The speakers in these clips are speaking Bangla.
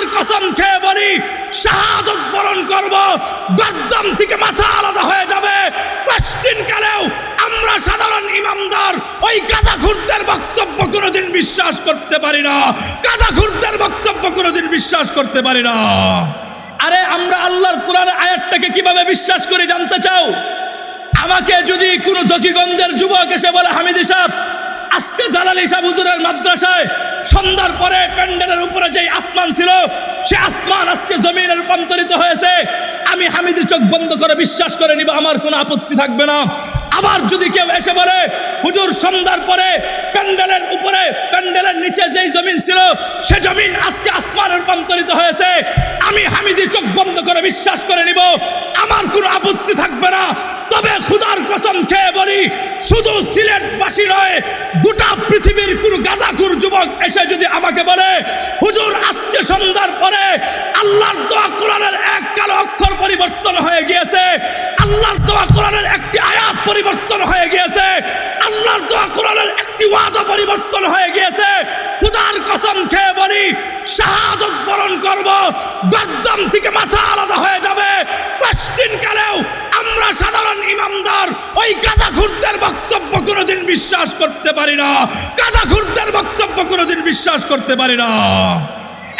খুদার কসম খেয়ে বলি, শাহাদত বরণ করব, গদ্দম থেকে মাথা আলাদা হয়ে যাবে। কালেও আমরা সাধারণ ইমামদার, ওই গাদা খুরদের বক্তব্য কোনোদিন বিশ্বাস করতে পারি না। গাদা খুরদের বক্তব্য কোনোদিন বিশ্বাস করতে পারি না। আরে আমরা আল্লাহর কোরআন আয়াতটাকে কীভাবে বিশ্বাস করে জানতে চাও? আমাকে যদি কোনো জকিগঞ্জের যুবক এসে বলে, হামিদি সাহেব আজকে জালালি সাহেব হুজুরের মাদ্রাসায় সন্ধ্যার পরে প্যান্ডেলের উপরে যে আসমান ছিল, সে আসমান আজকে জমিনে রূপান্তরিত হয়েছে। আমি হামিদি চোখ বন্ধ করে বিশ্বাস করে নিব, আমার কোনো আপত্তি থাকবে না। আবার যদি কেউ এসে বলে, হুজুর, সন্ধ্যার পরে প্যান্ডেলের উপরে প্যান্ডেলের নিচে যেই জমিন ছিল, সে জমিন আজকে আসমান রূপান্তরিত হয়েছে। আমি হামিদি চোখ বন্ধ করে বিশ্বাস করে নিব, আমার কোনো আপত্তি থাকবে না। তবে খুদার কসম খেয়ে বলি, শুধু সিলেটবাসী নয়, গোটা পৃথিবীর কোনো গাজাকুর যুবক এসে যদি আমাকে বলে, হুজুর, আজকে সন্ধ্যার পরে আল্লাহর দোয়া কোরআনের এক কালো অক্ষর পরিবর্তন হয়ে গিয়েছে গদ্দম থেকে মাথা আলাদা হয়ে যাবে। কালেও আমরা সাধারণ ইমামদার, ওই গাদা খুরদের বক্তব্য কোনোদিন বিশ্বাস করতে পারি না। গাদা খুরদের বক্তব্য কোনোদিন বিশ্বাস করতে পারি না।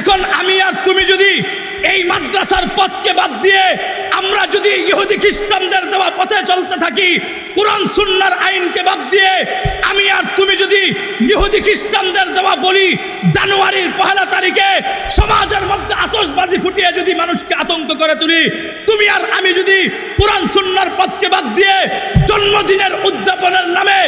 এখন আমি আর তুমি যদি এই মাদ্রাসার পথকে বাদ দিয়ে আমরা যদি ইহুদি খ্রিস্টানদের দেওয়া পথে চলতে থাকি, কোরআন, সুন্নার আইনকে বাদ দিয়ে আমি আর তুমি যদি ইহুদি খ্রিস্টানদের দেওয়া বলি, জানুয়ারির পহেলা তারিখে ফুটিয়ে যদি মানুষকে আতঙ্ক করে তুলি, তুমি আর আমি যদি কোরআন সুন্নার পথকে বাদ দিয়ে জন্মদিনের উদযাপনের নামে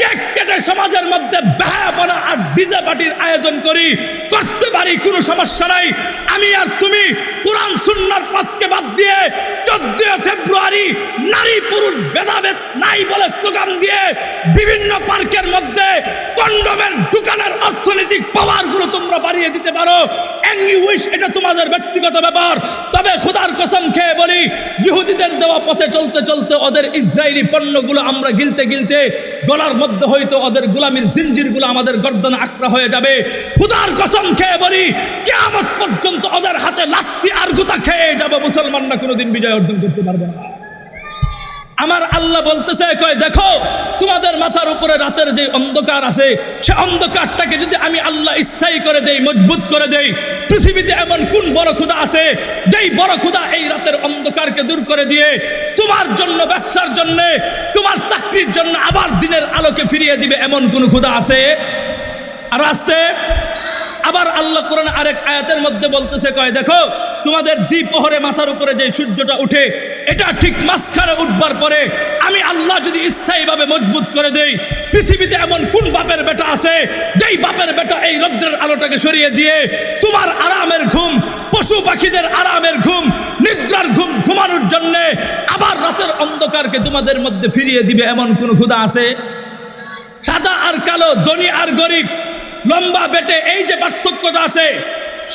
কেক কেটে সমাজের মধ্যে বেহায়াপনা আর ডিজে পার্টির আয়োজন করি, করতে পারি, কোনো সমস্যা নাই। আমি আর তুমি কোরআন সুন্নার পথকে বাদ দিয়ে চোদ্দই ফেব্রুয়ারি নারী পুরুষ ভেদাভেদ নাই বলে স্লোগান দিয়ে বিভিন্ন পার্কের মধ্যে কন্ডোমের দোকানের অর্থনৈতিক পাওয়ারগুলো তোমরা বাড়িয়ে দিতে পারো। উইশ এটা তোমাদের ব্যক্তিগত ব্যাপার। তবে খোদার কসম খেয়ে বলি, ইহুদিদের দেওয়া পথে চলতে চলতে ওদের ইসরায়েলি পণ্যগুলো আমরা গিলতে গিলতে গলার মধ্যে হয়তো ওদের গোলামির জিনজিরগুলো আমাদের গর্দনে আক্রা হয়ে যাবে। খুদার কসম খেয়ে বলি কেমন পর্যন্ত ওদের হাতে লাত্তি আর গুতা খেয়ে যাবে। মুসলমানরা কোনোদিন বিজয় অর্জন করতে পারবে না। আমার আল্লাহ বলতেছে, কয়, দেখো, তোমাদের মাথার উপরে রাতের যে অন্ধকার আছে, সে অন্ধকারটাকে যদি আমি আল্লাহ স্থায়ী করে দেই, মজবুত করে দেই, পৃথিবীতে এমন কোন বড় ক্ষুদা আছে, যেই বড় ক্ষুদা এই রাতের অন্ধকারকে দূর করে দিয়ে তোমার জন্য, ব্যবসার জন্য, তোমার চাকরির জন্য আবার দিনের আলোকে ফিরিয়ে দিবে এমন কোন ক্ষুদা আছে? আর আসতে? আবার আল্লাহ কোরআন আরেক আয়াতের মধ্যে বলতেছে, কয় দেখো, তোমাদের দ্বিপহরে মাথার উপরে যে সূর্যটা উঠে, এটা ঠিক মাঝখানে উঠবার পরে আমি আল্লাহ যদি স্থায়ীভাবে মজবুত করে দেই, পৃথিবীতে এমন কোন বাপের বেটা আছে, যেই বাপের বেটা এই রৌদ্রের আলোটাকে সরিয়ে দিয়ে, তোমার আরামের ঘুম, পশু পাখিদের আরামের ঘুম, নিদ্রার ঘুম ঘুমানোর জন্যে আবার রাতের অন্ধকারকে তোমাদের মধ্যে ফিরিয়ে দিবে এমন কোন ক্ষুদা আছে? সাদা আর কালো, ধনী আর গরিব লম্বা বেটে এই যে পার্থক্যটা আছে,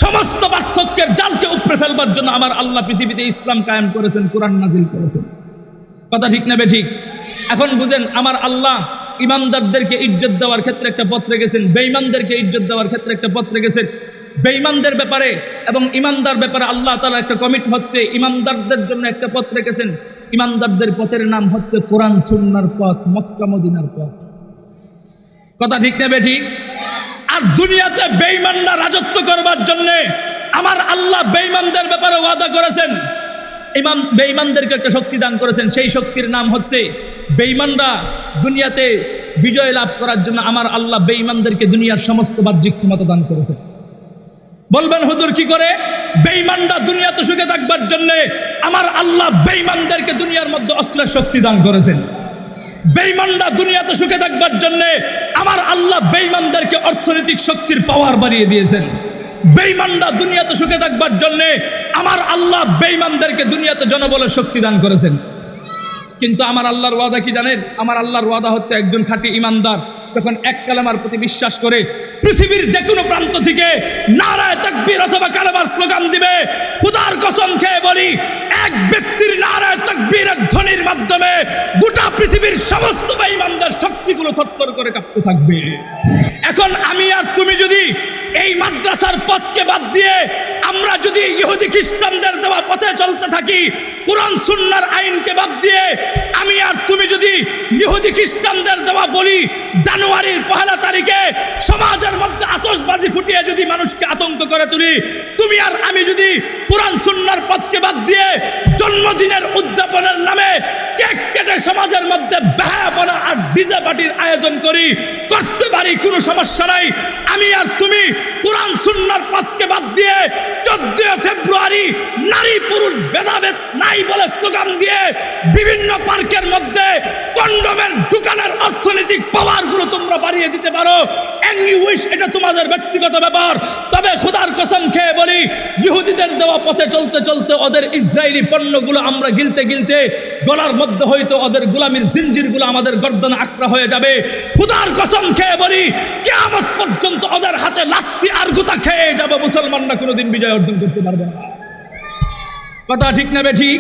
সমস্ত পার্থক্যের জালকে উপরে ফেলবার জন্য আমার আল্লাহ পৃথিবীতে ইসলাম কায়েম করেছেন, কোরআন নাজিল করেছেন। কথা ঠিক নেবে ঠিক? এখন বুঝেন, আমার আল্লাহ ইমানদারদেরকে ইজ্জত দেওয়ার ক্ষেত্রে একটা পথ রেখেছেন, বেঈমানদেরকে ইজ্জত দেওয়ার ক্ষেত্রে একটা পথ রেখেছেন। বেঈমানদের ব্যাপারে এবং ইমানদার ব্যাপারে আল্লাহ তালা একটা কমিট হচ্ছে, ইমানদারদের জন্য একটা পথ রেখেছেন। ইমানদারদের পথের নাম হচ্ছে কোরআন, সুন্নার পথ, মক্কা, মদিনার পথ। কথা ঠিক নেবে ঠিক? আর দুনিয়াতে বেঈমানরা রাজত্ব করবার জন্য আমার আল্লাহ বেঈমানদের ব্যাপারে ওয়াদা করেছেন। ইমাম বেঈমানদেরকে একটা শক্তি দান করেছেন। সেই শক্তির নাম হচ্ছে বেঈমানরা দুনিয়াতে বিজয় লাভ করার জন্য আমার আল্লাহ বেঈমানদেরকে দুনিয়ার সমস্ত বাহ্যিক ক্ষমতা দান করেছেন। বলবেন, হুজুর, কি করে? বেঈমানরা দুনিয়াতে সুখে থাকবার জন্য আমার আল্লাহ বেঈমানদেরকে দুনিয়ার মধ্যে অস্ত্রের শক্তি দান করেছেন। বেঈমানরা দুনিয়াতে সুখে থাকবার জন্যে আমার আল্লাহ বেইমানদেরকে অর্থনৈতিক শক্তির পাওয়ার বাড়িয়ে দিয়েছেন। বেইমানরা দুনিয়াতে সুখে থাকবার জন্যে আমার আল্লাহ বেইমানদেরকে দুনিয়াতে জনবলের শক্তি দান করেছেন। কিন্তু আমার আল্লাহর ওয়াদা কি জানেন? আমার আল্লাহর ওয়াদা হচ্ছে একজন খাঁটি ইমানদার। যখন এক কালামার প্রতি বিশ্বাস করে পৃথিবীর যে কোনো প্রান্ত থেকে নারায় তাকবীর অথবা কালামার স্লোগান দিবে, খুদার কসম খেয়ে বলি, এক ব্যক্তির নারায় তাকবীরের ধ্বনির মাধ্যমে গোটা পৃথিবীর সমস্ত বেঈমানদের শক্তিগুলো থরথর করে কাঁপতে থাকবে। এখন আমি আর তুমি যদি এই মাদ্রাসার পথকে বাদ দিয়ে আমরা যদি ইহুদি খ্রিস্টানদের দেওয়া পথে চলতে থাকি, কোরআন, সুন্নার আইনকে বাদ দিয়ে আমি আর তুমি যদি ইহুদি খ্রিস্টানদের দেওয়া বলি, জানুয়ারির পহেলা তারিখে সমাজের মধ্যে আতশবাজি ফুটিয়ে যদি মানুষকে আতঙ্ক করে তুলি, তুমি আর আমি যদি কোরআন, সুন্নার পথকে বাদ দিয়ে জন্মদিনের উদযাপনের নামে কেক কেটে সমাজের মধ্যে বেহায়াপনা আর ডিজে পার্টির আয়োজন করি, করতে পারি, কোনো সমস্যা নাই। আমি আর তুমি কোরআন সুন্নার পথকে বাদ দিয়ে চোদ্দই ফেব্রুয়ারি নারী পুরুষ ভেদাভেদ নাই বলে স্লোগান দিয়ে বিভিন্ন পার্কের মধ্যে কন্ডোমের দোকানের অর্থনৈতিক পাওয়ারগুলো তোমরা বাড়িয়ে দিতে পারো। অ্যাংলি উইশ এটা তোমাদের ব্যক্তিগত ব্যাপার। তবে খোদার কসম খেয়ে বলি ইহুদিদের দেওয়া পথে চলতে চলতে ওদের ইসরায়েলি পণ্যগুলো আমরা গিলতে গিলতে গলার মধ্যে হয়তো ওদের গোলামির জিনজিরগুলো আমাদের গর্দনে আক্রা হয়ে যাবে। খুদার কসম খেয়ে বলি কেমন পর্যন্ত ওদের হাতে লাত্তি আর গুতা খেয়ে যাবে। মুসলমানরা কোনোদিন বিজয় অর্জন করতে পারবে না। কথা ঠিক নেবে ঠিক?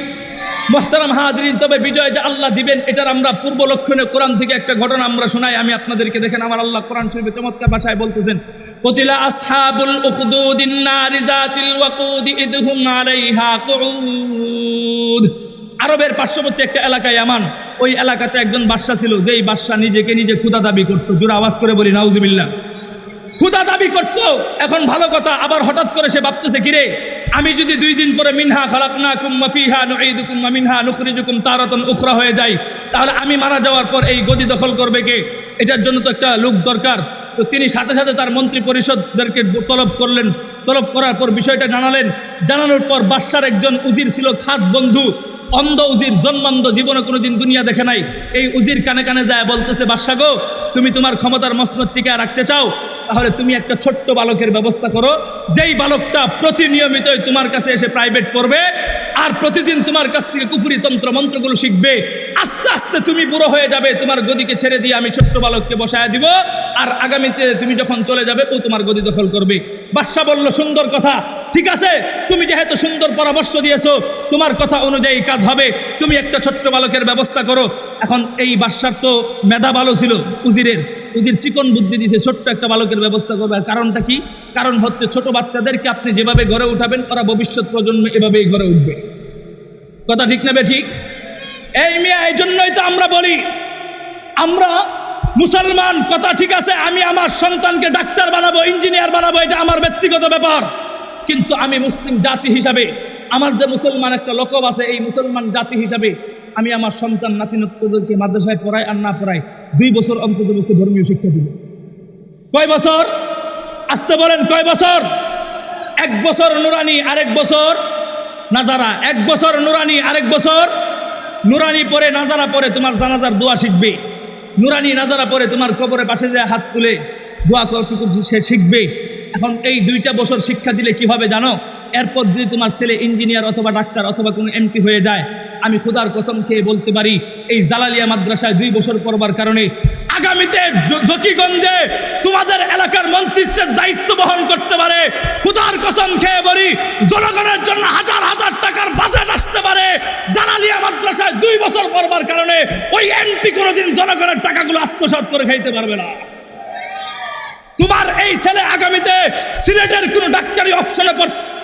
মোহতারাম হাজরিন, তবে বিজয় যে আল্লাহ দিবেন, এটার আমরা পূর্ব লক্ষণে কোরআন থেকে একটা ঘটনা আমরা শোনাই। আমি আপনাদেরকে দেখেন, আমার আল্লাহ কোরআন শরীফে চমৎকার ভাষায় বলতেছেন, কতিলা আসহাবুল উখদুদিন নারি যাতিল ওয়াকুদ ইদহুম আলাইহা কুউদ। আরবের পার্শ্ববর্তী একটা এলাকায় আমান, ওই এলাকাতে একজন বাদশা ছিল, যেই বাদশা নিজেকে নিজে ক্ষুদা দাবি করতো। জোরে আওয়াজ করে বলি, নাউজুবিল্লাহ। ক্ষুদা দাবি করত। এখন ভালো কথা, আবার হঠাৎ করে সে ভাবতেছে, কিরে আমি যদি দুই দিন পরে মিনহা খালাকনা কুম্মা ফিহা নুঈদুকুম ওয়া মিনহা নুখরিজুকুম তারাতান উখরা হয়ে যাই, তাহলে আমি মারা যাওয়ার পর এই গদি দখল করবে কে? এটার জন্য তো একটা লোক দরকার। তো তিনি সাথে সাথে তার মন্ত্রী পরিষদদেরকে তলব করলেন। তলব করার পর বিষয়টা জানালেন। জানানোর পর বাদশার একজন উজির ছিল খাস বন্ধু। অন্ধ উজির জন্মান্ধ জীবনে কোনোদিন দুনিয়া দেখে নাই। এই উজির কানে কানে যায় বলতেছে, বাদশা গো, তুমি তোমার ক্ষমতার মসনদ টিকে রাখতে চাও? তাহলে তুমি একটা ছোট্ট বালকের ব্যবস্থা করো। যেই বালকটা প্রতিনিয়মিতই তোমার কাছে এসে প্রাইভেট পড়বে আর প্রতিদিন তোমার কাছ থেকে কুফুরি তন্ত্র মন্ত্রগুলো শিখবে, আস্তে আস্তে তুমি বুড়ো হয়ে যাবে, তোমার গদিকে ছেড়ে দিয়ে আমি ছোট্ট বালককে বসায় দিব আর আগামীতে তুমি যখন চলে যাবে, ও তোমার গদি দখল করবে। বাদশা বলল, সুন্দর কথা, ঠিক আছে, তুমি যেহেতু সুন্দর পরামর্শ দিয়েছ, তোমার কথা অনুযায়ী কাজ হবে, তুমি একটা ছোট্ট বালকের ব্যবস্থা করো। এখন এই বাদশার তো মেধা ভালো ছিল, উজিরের। উজির চিকন বুদ্ধি দিছে, ছোট্ট একটা বালকের ব্যবস্থা করবে। কারণটা কি? কারণ হচ্ছে ছোট বাচ্চাদেরকে আপনি যেভাবে গড়ে উঠাবেন, ওরা ভবিষ্যৎ প্রজন্মে এভাবেই গড়ে উঠবে। কথা ঠিক নেবে ঠিক এই মেয়ে, এই জন্যই তো আমরা বলি, আমরা মুসলমান, কথা ঠিক আছে, আমি আমার সন্তানকে ডাক্তার বানাবো, ইঞ্জিনিয়ার বানাবো, এটা আমার ব্যক্তিগত ব্যাপার। কিন্তু আমি মুসলিম জাতি হিসাবে আমার যে মুসলমান একটা লকব আছে, এই মুসলমান জাতি হিসাবে আমি আমার সন্তান নাতিনত্বদেরকে মাদ্রাসায় পড়াই আর না পড়াই, দুই বছর অন্ততপক্ষে ধর্মীয় শিক্ষা দিব। কয় বছর? আসতে বলেন, কয় বছর? এক বছর নুরানি, আরেক বছর নাজারা। এক বছর নুরানি, আরেক বছর নুরানি পরে নাজারা পরে তোমার জানাজার দোয়া শিখবে। নুরানি, নাজারা পরে তোমার কবরে পাশে যায় হাত তুলে দোয়া কতটুকু সে শিখবে। এখন এই দুইটা বছর শিক্ষা দিলে কি জানো? এরপর যদি তোমার ছেলে ইঞ্জিনিয়ার অথবা ডাক্তার অথবা কোনো এমপি হয়ে যায়, আমি খুদার কসম খেয়ে বলতে পারি, এই জালালিয়া মাদ্রাসায় দুই বছর পড়বার কারণে আগামীতে জকিগঞ্জে তোমাদের এলাকার মন্ত্রিত্বের দায়িত্ব বহন করতে পারে। খুদার কসম খেয়ে বলি, জনগণের জন্য হাজার হাজার টাকার বাজেট আসতে পারে। জালালিয়া মাদ্রাসায় দুই বছর পড়বার কারণে ওই এমপি কোনোদিন জনগণের টাকাগুলো আত্মসাৎ করে খাইতে পারবে না। তোমার এই ছেলে আগামীতে সিলেটের কোনো ডাক্তারি অপশনে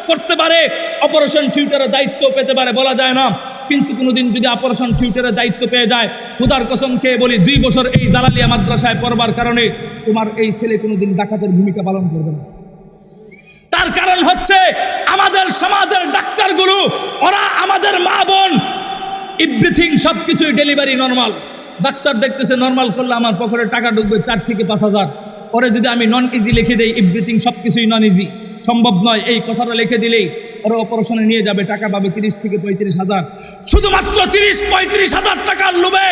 করতে পারে অপারেশন থিয়েটারের দায়িত্ব পেতে পারে, বলা যায় না। কিন্তু কোনোদিন যদি অপারেশন থিয়েটারের দায়িত্ব পেয়ে যায়, খুদার কসম খেয়ে বলি, দুই বছর এই জালালিয়া মাদ্রাসায় পড়বার কারণে তোমার এই ছেলে কোনোদিন ডাকাতের ভূমিকা পালন করবে না। তার কারণ হচ্ছে, আমাদের সমাজের ডাক্তারগুলো, ওরা আমাদের মা বোন এভরিথিং সব কিছুই ডেলিভারি নর্মাল ডাক্তার দেখতেছে নর্মাল করলে আমার পকেটে টাকা ঢুকবে চার থেকে পাঁচ হাজার। পরে যদি আমি নন ইজি লিখে দেই এভরিথিং সব কিছুই নন ইজি সম্ভব নয়। এই কথাটা লিখে দিলেই ওরা অপারেশনে নিয়ে যাবে। টাকা পাবে তিরিশ থেকে পঁয়ত্রিশ হাজার। শুধুমাত্র তিরিশ, পঁয়ত্রিশ হাজার টাকার লোভে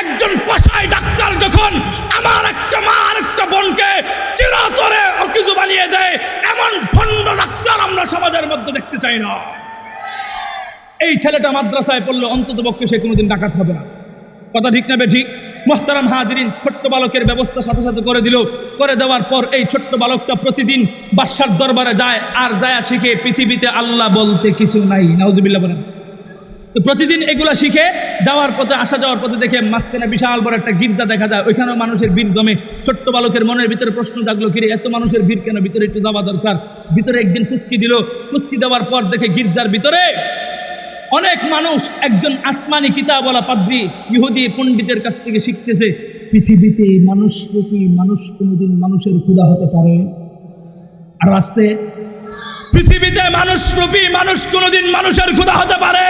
একজন কষাই ডাক্তার যখন আমার একটা মা আর একটা বোনকে চিরাতরে অকিজু বানিয়ে দেয়, এমন ভণ্ড ডাক্তার আমরা সমাজের মধ্যে দেখতে চাই না। এই ছেলেটা মাদ্রাসায় পড়লে অন্তত পক্ষে সে কোনোদিন ডাকাত হবে না। কথা ঠিক নেবে ঠিক মোহতারাম হাজরিন ছোট্ট বালকের ব্যবস্থা সাথে সাথে করে দিল। করে দেওয়ার পর এই ছোট্ট বালকটা প্রতিদিন বাদশার দরবারে যায়, আর যায় শিখে পৃথিবীতে আল্লাহ বলতে কিছু নাই। নাউজুবিল্লাহ বলেন। তো প্রতিদিন এগুলা শিখে যাওয়ার পথে, আসা যাওয়ার পথে দেখে মাঝখানে বিশাল বড় একটা গির্জা দেখা যায়। ওইখানেও মানুষের ভিড় জমে। ছোট্ট বালকের মনের ভিতরে প্রশ্ন জাগলো, কিরে, এত মানুষের ভিড় কেন? ভিতরে একটু যাওয়া দরকার। ভিতরে একদিন ফুসকি দিল। ফুসকি দেওয়ার পর দেখে গির্জার ভিতরে অনেক মানুষ একজন আসমানি কিতাবওয়ালা পাদ্রী ইহুদি পণ্ডিতের কাছ থেকে শিখতেছে, পৃথিবীতে মানুষ মানুষরূপী মানুষ কোনোদিন মানুষের ক্ষুধা হতে পারে। আর আসতে, পৃথিবীতে মানুষ মানুষরূপী মানুষ কোনোদিন মানুষের ক্ষুধা হতে পারে।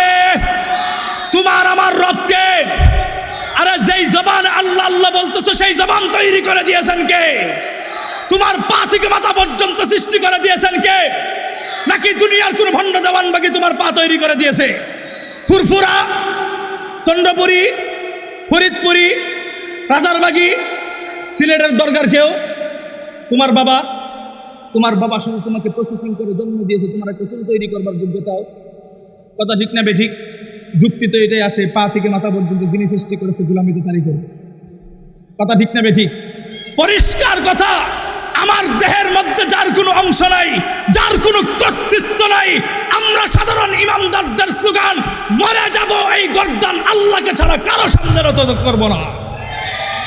তোমার আমার রবকে, আরে যেই জবান আল্লাহ আল্লাহ বলতেছো, সেই জবান তৈরি করে দিয়েছেন কে? তোমার পা থেকে মাথা পর্যন্ত সৃষ্টি করে দিয়েছেন কে? নাকি দুনিয়ার কোন ভণ্ড জবান বাকি তোমার পা তৈরি করে দিয়েছে? ফুরফুরা, চন্দ্রপুরী, ফরিদপুরি, রাজারবাগি, সিলেটের দরকার কেউ? তোমার বাবা তোমার বাবা শুধু তোমাকে প্রসেসিং করে জন্ম দিয়েছে, তোমার একটা চুল তৈরি করবার যোগ্যতাও। কথা ঠিক না বেঠিক যুক্তি তো এটাই আসে, পা থেকে মাথা পর্যন্ত যিনি সৃষ্টি করেছে গুলামিতে তারই করবে কথা ঠিক না বেঠিক পরিষ্কার কথা, আমার দেহের মধ্যে যার কোনো অংশ নাই, যার কোনো কর্তৃত্ব নাই, আমরা সাধারণ ইমানদারদের স্লোগান, মরে যাব এই গর্দান আল্লাহকে ছাড়া কারও সামনে রত করব না।